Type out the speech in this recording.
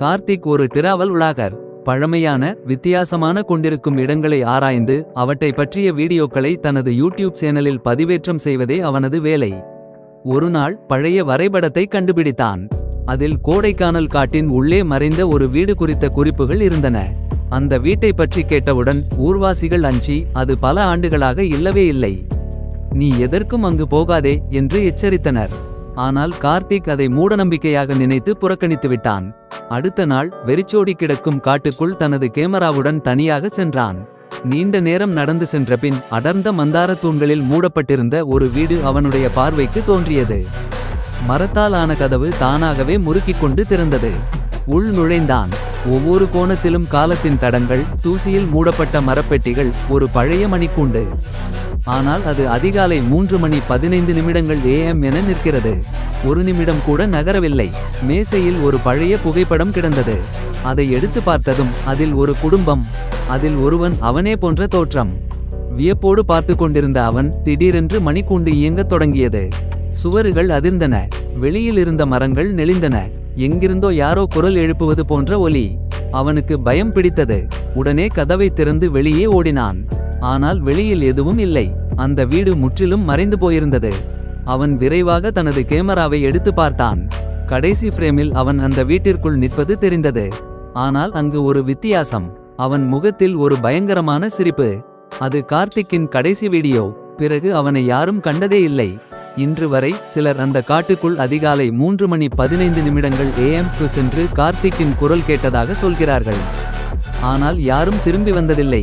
கார்த்திக் ஒரு டிராவல் உலாகர் பழமையான வித்தியாசமான கொண்டிருக்கும் இடங்களை ஆராய்ந்து அவற்றை பற்றிய வீடியோக்களை தனது யூடியூப் சேனலில் பதிவேற்றம் செய்வதே அவனது வேலை. ஒருநாள் பழைய வரைபடத்தை கண்டுபிடித்தான். அதில் கோடைக்கானல் காட்டின் உள்ளே மறைந்த ஒரு வீடு குறித்த குறிப்புகள் இருந்தன. அந்த வீட்டை பற்றி கேட்டவுடன் ஊர்வாசிகள் அஞ்சி அது பல ஆண்டுகளாக இல்லவே இல்லை. நீ எதற்கும் அங்கு போகாதே என்று எச்சரித்தனர். ஆனால் கார்த்திக் அதை மூடநம்பிக்கையாக நினைத்து புறக்கணித்து விட்டான் அடுத்த நாள் வெறிச்சோடி கிடக்கும் காட்டுக்குள் தனது கேமராவுடன் தனியாக சென்றான். நீண்ட நேரம் நடந்து சென்றபின் அடர்ந்த மந்தார தூண்களில் மூடப்பட்டிருந்த ஒரு வீடு அவனுடைய பார்வைக்கு தோன்றியது. மரத்தால் ஆன கதவு தானாகவே முறுக்கிக் கொண்டு திறந்தது. உள் நுழைந்தான். ஒவ்வொரு கோணத்திலும் காலத்தின் தடங்கள் தூசியில் மூடப்பட்ட மரப்பெட்டிகள் ஒரு பழைய மணிக்கூண்டு. ஆனால் அது அதிகாலை மூன்று மணி பதினைந்து நிமிடங்கள் ஏஎம் என நிற்கிறது. ஒரு நிமிடம் கூட நகரவில்லை. மேசையில் ஒரு பழைய புகைப்படம் கிடந்தது. அதை எடுத்து பார்த்ததும் அதில் ஒரு குடும்பம் அதில் ஒருவன் அவனே போன்ற தோற்றம். வியப்போடு பார்த்து கொண்டிருந்த அவன் திடீரென்று மணிக்கூண்டு இயங்கத் தொடங்கியது. சுவறுகள் அதிர்ந்தன. வெளியில் இருந்த மரங்கள் நெளிந்தன. எங்கிருந்தோ யாரோ குரல் எழுப்புவது போன்ற ஒலி. அவனுக்கு பயம் பிடித்தது. உடனே கதவை திறந்து வெளியே ஓடினான். ஆனால் வெளியில் எதுவும் இல்லை. அந்த வீடு முற்றிலும் மறைந்து போயிருந்தது. அவன் விரைவாக தனது கேமராவை எடுத்து பார்த்தான். கடைசி ஃப்ரேமில் அவன் அந்த வீட்டிற்குள் நிற்பது தெரிந்தது. ஆனால் அங்கு ஒரு வித்தியாசம். அவன் முகத்தில் ஒரு பயங்கரமான சிரிப்பு. அது கார்த்திக்கின் கடைசி வீடியோ. பிறகு அவனை யாரும் கண்டதே இல்லை. இன்று வரை சிலர் அந்த காட்டுக்குள் அதிகாலை மூன்று மணி பதினைந்து நிமிடங்கள் ஏஎம்க்கு சென்று கார்த்திக்கின் குரல் கேட்டதாக சொல்கிறார்கள். ஆனால் யாரும் திரும்பி வந்ததில்லை.